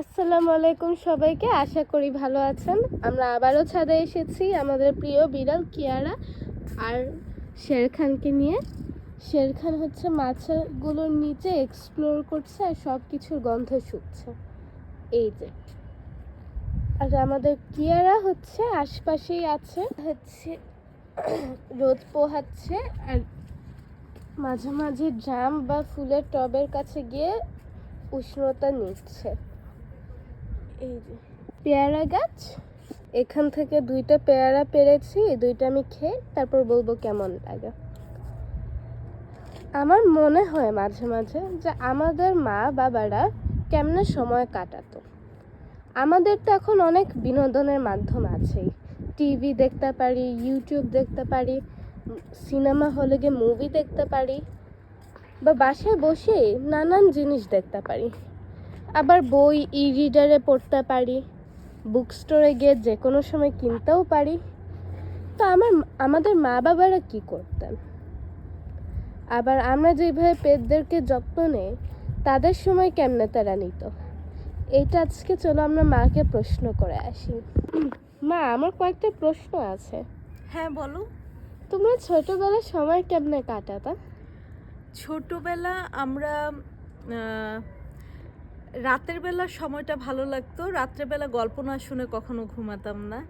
আসসালামু আলাইকুম সবাইকে, আশা করি ভালো আছেন। আমরা আবারও ছাদে এসেছি আমাদের প্রিয় বিড়াল কিয়ারা আর শের খানকে নিয়ে। শের খান হচ্ছে মাছগুলোর নিচে এক্সপ্লোর করছে আর সব কিছুর গন্ধ শুকছে। এই যে। আর আমাদের কিয়ারা হচ্ছে আশপাশেই আছে, হচ্ছে রোদ পোহাচ্ছে আর মাঝে মাঝে ড্রাম বা ফুলের টবের কাছে গিয়ে উষ্ণতা নিচ্ছে। এই যে। পেয়ারা গাছ, এখান থেকে দুইটা পেয়ারা পেরেছি দুইটা আমি খেয়ে তারপর বলব কেমন লাগে। আমার মনে হয় মাঝে মাঝে যে আমাদের মা বাবারা কেমনে সময় কাটাতো। আমাদের তো এখন অনেক বিনোদনের মাধ্যম আছেই। টিভি দেখতে পারি, ইউটিউব দেখতে পারি, সিনেমা হলে গিয়ে মুভি দেখতে পারি, বা বাসায় বসে নানান জিনিস দেখতে পারি। আবার বই ই রিডারে পড়তে পারি বুক স্টোরে গিয়ে যে কোনো সময় কিনতেও পারি। তো আমার আমাদের মা বাবারা কি করতেন? আবার আমরা যেভাবে পেটদেরকে যত্ন নেই তাদের সময় কেমনে তারা নিত? এইটা আজকে চলো আমরা মাকে প্রশ্ন করে আসি। মা আমার কয়েকটা প্রশ্ন আছে। হ্যাঁ বলো। তোমরা ছোটবেলার সময় কেমনে কাটাতা? ছোটবেলা আমরা রাতের বেলা সময়টা ভালো লাগতো। রাত্রেবেলা গল্প না শুনে কখনো ঘুমাতাম না।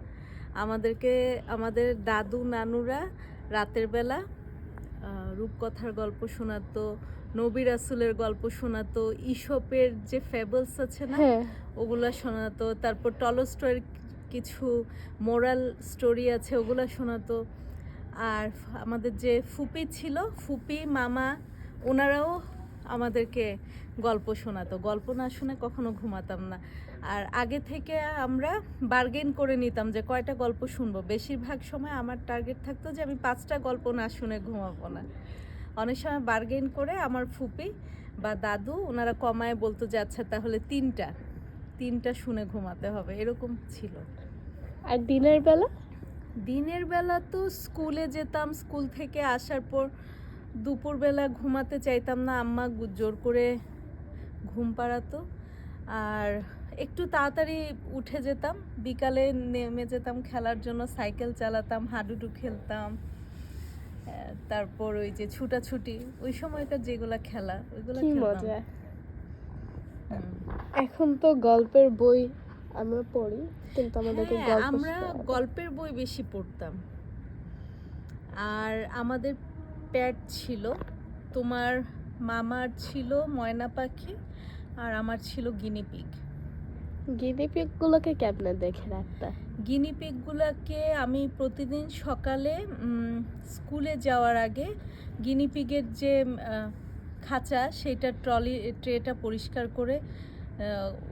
আমাদেরকে আমাদের দাদু নানুরা রাতের বেলা রূপকথার গল্প শোনাতো নবী রাসুলের গল্প শোনাতো ইসপের যে ফেবলস আছে না হ্যাঁ। ওগুলা শোনাতো তারপর টলস্টয়ের কিছু মোরাল স্টোরি আছে ওগুলা শোনাতো। আর আমাদের যে ফুপি ছিল ফুপি মামা ওনারাও আমাদেরকে গল্প শোনাতো। গল্প না শুনে কখনো ঘুমাতাম না। আর আগে থেকে আমরা বার্গেন করে নিতাম যে কয়টা গল্প শুনব। বেশিরভাগ সময় আমার টার্গেট থাকতো যে আমি পাঁচটা গল্প না শুনে ঘুমাবো না। অনেক সময় বার্গেন করে আমার ফুপি বা দাদু ওনারা কমায় বলতো যে আচ্ছা তাহলে তিনটা। তিনটা শুনে ঘুমাতে হবে। এরকম ছিল। আর দিনের বেলা? দিনের বেলা তো স্কুলে যেতাম। স্কুল থেকে আসার পর দুপুরবেলা ঘুমাতে চাইতাম না আম্মা জোর করে ঘুম পাড়াতো। আর একটু তাড়াতাড়ি উঠে যেতাম বিকালে নেমে যেতাম খেলার জন্য সাইকেল চালাতাম হাডুডু খেলতাম। তারপর ওই যে ছুটাছুটি ওই সময়কার যেগুলা খেলা ওইগুলো কি মজা। এখন তো গল্পের বই আমরা পড়ি কিন্তু আমাদেরকে হ্যাঁ, গল্প আমরা গল্পের বই বেশি পড়তাম। আর আমাদের প্যাট ছিল তোমার মামার ছিল ময়না পাখি আর আমার ছিল গিনিপিগ গিনিপিগ গুলোকে কেমনে দেখে রাখতা? গিনিপিগগুলোকে আমি প্রতিদিন সকালে স্কুলে যাওয়ার আগে গিনিপিগের যে খাঁচা সেটা ট্রলি ট্রেটা পরিষ্কার করে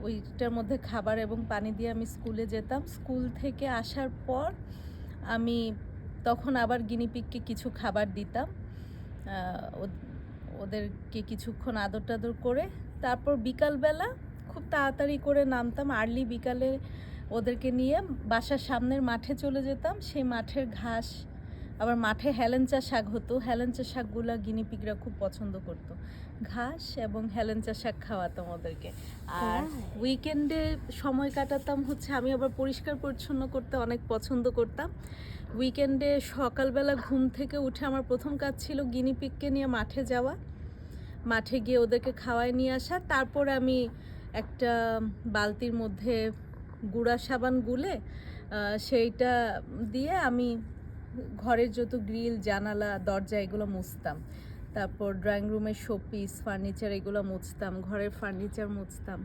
ওইটার মধ্যে খাবার এবং পানি দিয়ে আমি স্কুলে যেতাম। স্কুল থেকে আসার পর আমি তখন আবার গিনিপিগকে কিছু খাবার দিতাম। ওদেরকে কিছুক্ষণ আদর টাদর করে তারপর বিকালবেলা খুব তাড়াতাড়ি করে নামতাম। আর্লি বিকালে ওদেরকে নিয়ে বাসার সামনের মাঠে চলে যেতাম। সেই মাঠের ঘাস আবার মাঠে হেলেঞ্চা শাক হতো। হেলেঞ্চা শাকগুলো গিনিপিগরা খুব পছন্দ করতো। ঘাস এবং হেলেঞ্চা শাক খাওয়াতাম ওদেরকে। আর উইকেন্ডে সময় কাটাতাম হচ্ছে আমি আবার পরিষ্কার পরিচ্ছন্ন করতে অনেক পছন্দ করতাম। উইকেন্ডে সকালবেলা ঘুম থেকে উঠে আমার প্রথম কাজ ছিল গিনিপিগকে নিয়ে মাঠে যাওয়া। মাঠে গিয়ে ওদেরকে খাওয়ায় নিয়ে আসা। তারপর আমি একটা বালতির মধ্যে গুঁড়া সাবান গুলে সেইটা দিয়ে আমি ঘরের যত গ্রিল, জানালা, দরজা, এগুলো মুছতাম। তারপর ড্রয়িং রুমের শোপিস, ফার্নিচার এগুলো মুছতাম, ঘরের ফার্নিচার মুছতাম,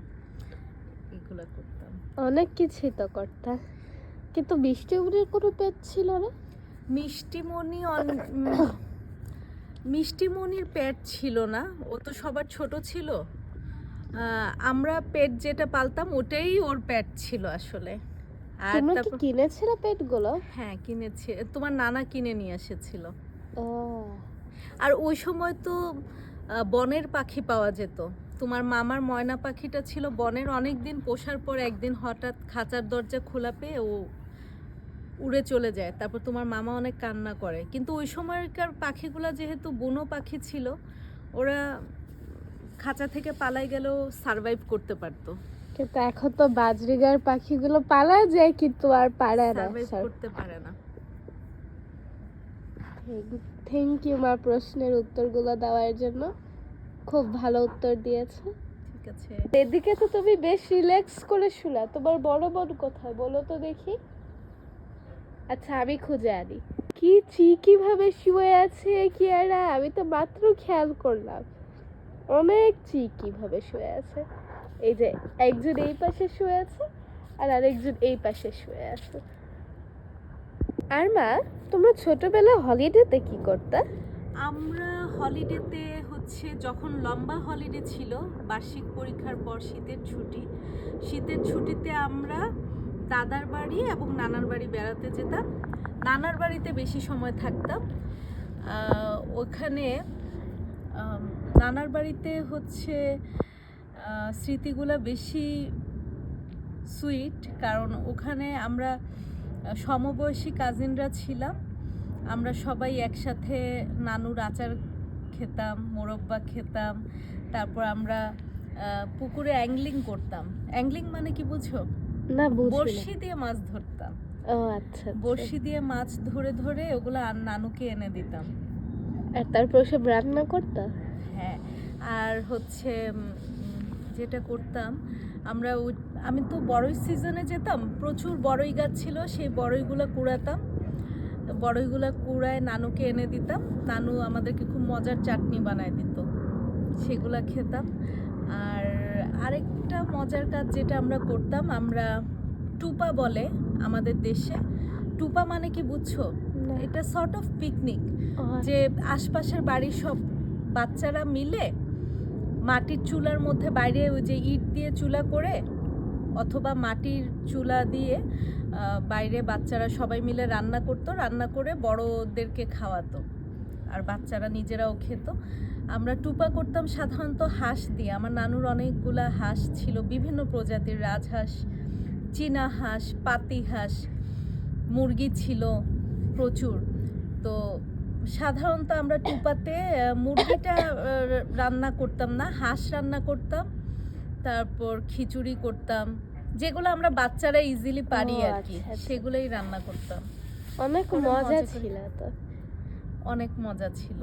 এগুলো করতাম। অনেক কিছুই তো করতা কিন্তু বৃষ্টি উড়ির কোনো পেট ছিল না? মিষ্টিমণি মিষ্টিমণির পেট ছিল না ও তো সবার ছোট ছিল। আমরা পেট যেটা পালতাম ওটাই ওর পেট ছিল আসলে। আর তোমরা কি তারপর কিনেছিলে পেটগুলো? হ্যাঁ কিনেছে। তোমার নানা কিনে নিয়ে এসেছিল। ও। আর ওই সময় তো বনের পাখি পাওয়া যেত। তোমার মামার ময়না পাখিটা ছিল বনের অনেক দিন পোষার পর একদিন হঠাৎ খাঁচার দরজা খোলা পেয়ে ও উড়ে চলে যায় তারপর তোমার মামা অনেক কান্না করে। কিন্তু ওই সময়কার পাখিগুলো যেহেতু বুনো পাখি ছিল ওরা খাঁচা থেকে পালাই গেলেও সারভাইভ করতে পারতো। কিন্তু এখন তো বাজরিগার পাখিগুলো পালা যায় কিন্তু আর পারে না করতে পারে না। থ্যাংক ইউ মা প্রশ্নের উত্তরগুলো দেওয়ার জন্য। খুব ভালো উত্তর দিয়েছে। ঠিক আছে। এদিকে তো তুমি বেশ রিল্যাক্স করে শুলা। তোমার বড় বোন কোথায়? বলো তো দেখি। আচ্ছা আমি খুঁজে আনি। কি চিকি ভাবে শুয়ে আছে কিয়ারা? আমি তো মাত্র খেয়াল করলাম। অনেক চিকি ভাবে শুয়ে আছে। এই যে, একজন এই পাশে শুয়ে আছে আর আরেকজন এই পাশে শুয়ে আছে। আর মা তোমরা ছোটবেলায় হলিডেতে কি করতে? আমরা হলিডেতে হচ্ছে যখন লম্বা হলিডে ছিল, বার্ষিক পরীক্ষার পর শীতের ছুটি। শীতের ছুটিতে আমরা দাদার বাড়ি এবং নানার বাড়ি বেড়াতে যেতাম। নানার বাড়িতে বেশি সময় থাকতাম। ওখানে নানার বাড়িতে হচ্ছে স্মৃতিগুলো বেশি সুইট কারণ ওখানে আমরা সমবয়সী কাজিনরা ছিলাম। আমরা সবাই একসাথে নানুর আচার খেতাম, মোরব্বা খেতাম। তারপর আমরা পুকুরে অ্যাংলিং করতাম। অ্যাংলিং মানে কি বুঝো না বড়শি দিয়ে মাছ ধরতাম। ও আচ্ছা আচ্ছা। বড়শি দিয়ে মাছ ধরে ধরে ওগুলো আর নানুকে এনে দিতাম। আর তারপর সব রান্না করতে? হ্যাঁ আর হচ্ছে যেটা করতাম আমরা আমি তো বড়ই সিজনে যেতাম প্রচুর বড়ই গাছ ছিল সেই বড়ইগুলো কুড়াতাম। বড়ইগুলো কুড়ায় নানুকে এনে দিতাম। নানু আমাদেরকে খুব মজার চাটনি বানায় দিত। সেগুলা খেতাম। আর আরেকটা মজার কাজ যেটা আমরা করতাম আমরা টুপা বলে আমাদের দেশে। টুপা মানে কি বুঝছ? এটা সর্ট অফ পিকনিক যে আশপাশের বাড়ির সব বাচ্চারা মিলে মাটির চুলার মধ্যে বাইরে ওই যে ইট দিয়ে চুলা করে অথবা মাটির চুলা দিয়ে বাইরে বাচ্চারা সবাই মিলে রান্না করতো রান্না করে বড়দেরকে খাওয়াতো। আর বাচ্চারা নিজেরাও খেত। আমরা টুপা করতাম সাধারণত হাঁস দিয়ে। আমার নানুর অনেকগুলা হাঁস ছিল বিভিন্ন প্রজাতির রাজহাঁস চীনা হাঁস পাতি হাঁস মুরগি ছিল প্রচুর। তো সাধারণত আমরা টুপাতে মুরগিটা রান্না করতাম না হাঁস রান্না করতাম তারপর খিচুড়ি করতাম। যেগুলো আমরা বাচ্চারা ইজিলি পারি আর কি আচ্ছা, আচ্ছা। সেগুলোই রান্না করতাম। অনেক মজা ছিল তো। অনেক মজা ছিল।